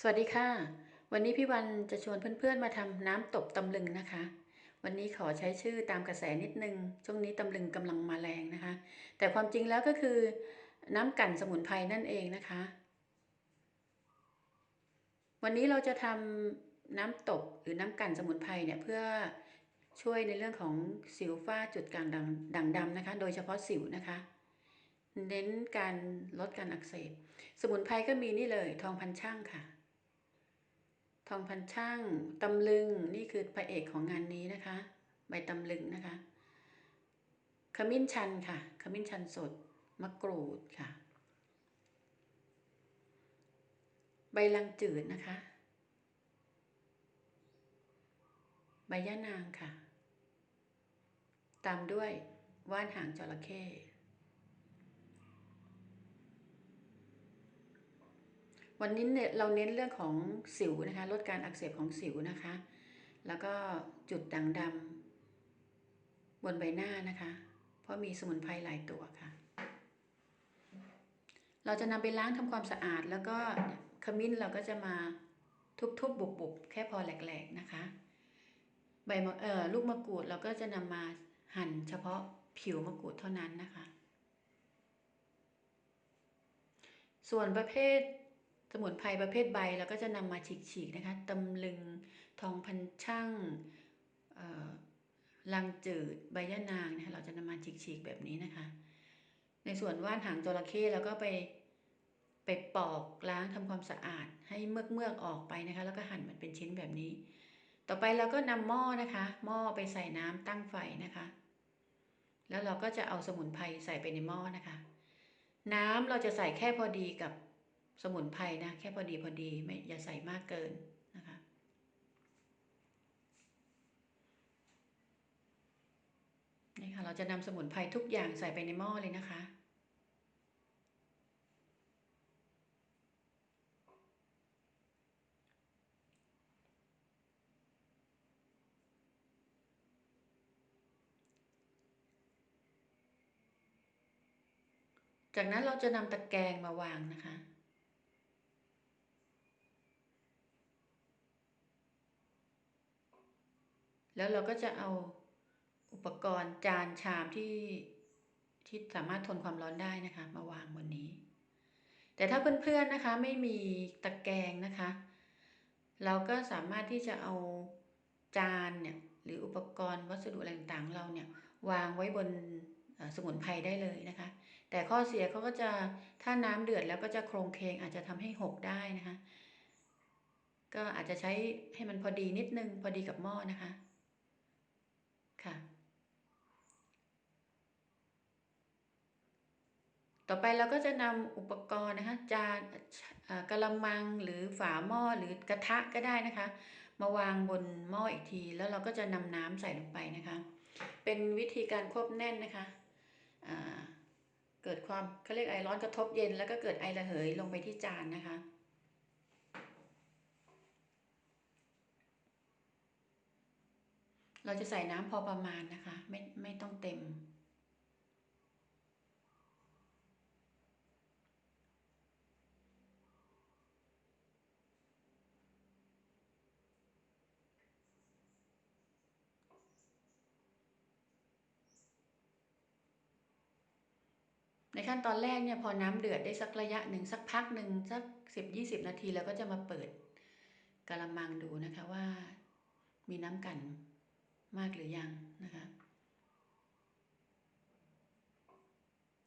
สวัสดีค่ะ วันนี้พี่วันจะชวนเพื่อนๆมาทำน้ำตบตำลึงนะคะ วันนี้ขอใช้ชื่อตามกระแสนิดนึง ช่วงนี้ตำลึงกำลังมาแรงนะคะ แต่ความจริงแล้วก็คือน้ำกั่นสมุนไพรนั่นเองนะคะ วันนี้เราจะทำน้ำตบหรือน้ำกั่นสมุนไพรเนี่ยเพื่อช่วยในเรื่องของสิวฝ้าจุดกลางด่างดำนะคะ โดยเฉพาะสิวนะคะเน้นการลดการอักเสบ สมุนไพรก็มีนี่เลย ทองพันช่างค่ะ ทองพันช่างตำลึงนี่คือพระเอกของงานนี้นะคะ ใบตำลึงนะคะ ขมิ้นชันค่ะ ขมิ้นชันสด มะกรูดค่ะ ใบลังจืดนะคะ ใบย่านางค่ะ ตามด้วยว่านหางจระเข้ วันนี้เนี่ยเราเน้นเรื่องของสิวนะคะ ลดการอักเสบของสิวนะคะ แล้วก็จุดด่างดำบนใบหน้านะคะ เพราะมีสมุนไพรหลายตัวค่ะ เราจะนำไปล้างทำความสะอาดแล้วก็ขมิ้นเราก็จะมาทุบๆบุบๆแค่พอแหลกๆนะคะใบมะเอ่อลูกมะกรูดเราก็จะนำมาหั่นเฉพาะผิวมะกรูดเท่านั้นนะคะ ส่วนประเภท สมุนไพรประเภทใบเราก็จะนำมาฉีกๆนะคะตำลึงทองพันช่างลังจืดใบยะนางนะคะเราจะนำมาฉีกๆแบบนี้นะคะ ในส่วนว่านหางจระเข้เราก็ไปไปปอกล้างทำความสะอาดให้เมือกเมือกออกไปนะคะ แล้วก็หั่นมันเป็นชิ้นแบบนี้ ต่อไปเราก็นำหม้อนะคะ หม้อไปใส่น้ำตั้งไฟนะคะ แล้วเราก็จะเอาสมุนไพรใส่ไปในหม้อนะคะ น้ำเราจะใส่แค่พอดีกับ สมุนไพรนะ แค่พอดีพอดีไม่อย่าใส่มากเกินนะคะนี่ค่ะเราจะนำสมุนไพรทุกอย่างใส่ไปในหม้อเลยนะคะ จากนั้นเราจะนำตะแกรงมาวางนะคะ แล้วเราก็จะเอาอุปกรณ์จานชามที่ที่สามารถทนความร้อนได้นะคะ มาวางบนนี้ แต่ถ้าเพื่อนๆนะคะไม่มีตะแกรงนะคะ เราก็สามารถที่จะเอาจานเนี่ยหรืออุปกรณ์วัสดุอะไรต่างๆเราเนี่ยวางไว้บนสมุนไพรได้เลยนะคะ แต่ข้อเสียเขาก็จะถ้าน้ำเดือดแล้วก็จะโครงเคงอาจจะทำให้หกได้นะคะ ก็อาจจะใช้ให้มันพอดีนิดนึงพอดีกับหม้อนะคะ ค่ะ ต่อไปเราก็จะนำอุปกรณ์นะคะ จานกระมังหรือฝาหม้อหรือกระทะก็ได้นะคะ มาวางบนหม้ออีกที แล้วเราก็จะนำน้ำใส่ลงไปนะคะ เป็นวิธีการควบแน่นนะคะเกิดความเขาเรียกไอร้อนกระทบเย็น แล้วก็เกิดไอระเหยลงไปที่จานนะคะ เราจะใส่น้ำพอประมาณนะคะ ไม่ไม่ต้องเต็ม ในขั้นตอนแรกเนี่ยพอน้ำเดือดได้สักระยะหนึ่งสักพักหนึ่งสักสิบยี่สิบนาทีเราก็จะมาเปิดกระมังดูนะคะว่ามีน้ำกัน มากหรือยังนะคะ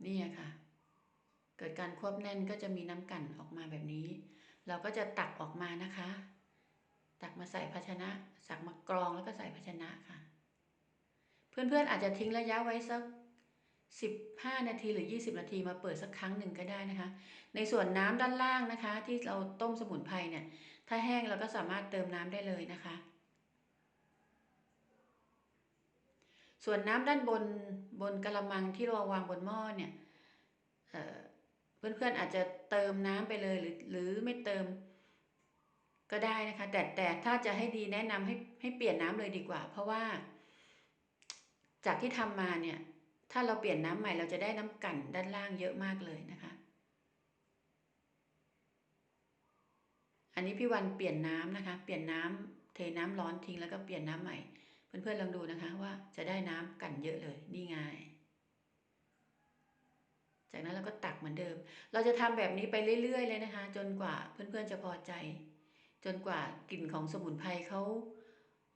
นี่ค่ะ เกิดการควบแน่นก็จะมีน้ำกันออกมาแบบนี้ เราก็จะตักออกมานะคะ ตักมาใส่ภาชนะสักมากรองแล้วก็ใส่ภาชนะค่ะ เพื่อนๆอาจจะทิ้งระยะไว้สัก15 นาทีหรือ 20 นาทีมาเปิดสักครั้งหนึ่งก็ได้นะคะ ในส่วนน้ำด้านล่างนะคะ ที่เราต้มสมุนไพรเนี่ย ถ้าแห้งเราก็สามารถเติมน้ำได้เลยนะคะ ส่วนน้ำด้านบนบนกระมังที่เราวางบนหม้อเนี่ยเพื่อนๆอาจจะเติมน้ำไปเลยหรือหรือไม่เติมก็ได้นะคะ แต่แต่ถ้าจะให้ดีแนะนำให้ให้เปลี่ยนน้ำเลยดีกว่า เพราะว่า จากที่ทำมาเนี่ย ถ้าเราเปลี่ยนน้ำใหม่เราจะได้น้ำกั่นด้านล่างเยอะมากเลยนะคะออันนี้พี่วันเปลี่ยนน้ำนะคะ เปลี่ยนน้ำเทน้ำร้อนทิ้งแล้วก็เปลี่ยนน้ำใหม่ เพื่อนๆลองดูนะคะว่าจะได้น้ำกันเยอะเลยนี่ไงจากนั้นเราก็ตักเหมือนเดิม เราจะทำแบบนี้ไปเรื่อย ๆ เลยนะคะ จนกว่าเพื่อนๆจะพอใจ จนกว่ากลิ่นของสมุนไพรเขา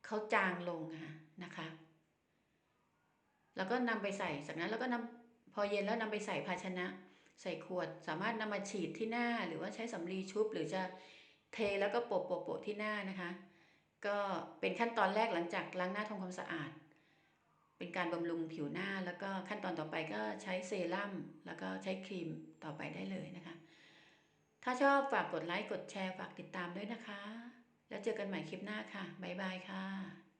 เขาจางลงค่ะนะคะ แล้วก็นำไปใส่ จากนั้นเราก็นำพอเย็นแล้วนำไปใส่ภาชนะ ใส่ขวดสามารถนำมาฉีดที่หน้า หรือว่าใช้สำลีชุบหรือจะเทแล้วก็โปะโปะโปะที่หน้านะคะ ก็เป็นขั้นตอนแรกหลังจากล้างหน้าทำความสะอาด เป็นการบำรุงผิวหน้าแล้วก็ขั้นตอนต่อไปก็ใช้เซรั่มแล้วก็ใช้ครีมต่อไปได้เลยนะคะ ถ้าชอบฝากกดไลค์กดแชร์ฝากติดตามด้วยนะคะ แล้วเจอกันใหม่คลิปหน้าค่ะ บ๊ายบายค่ะ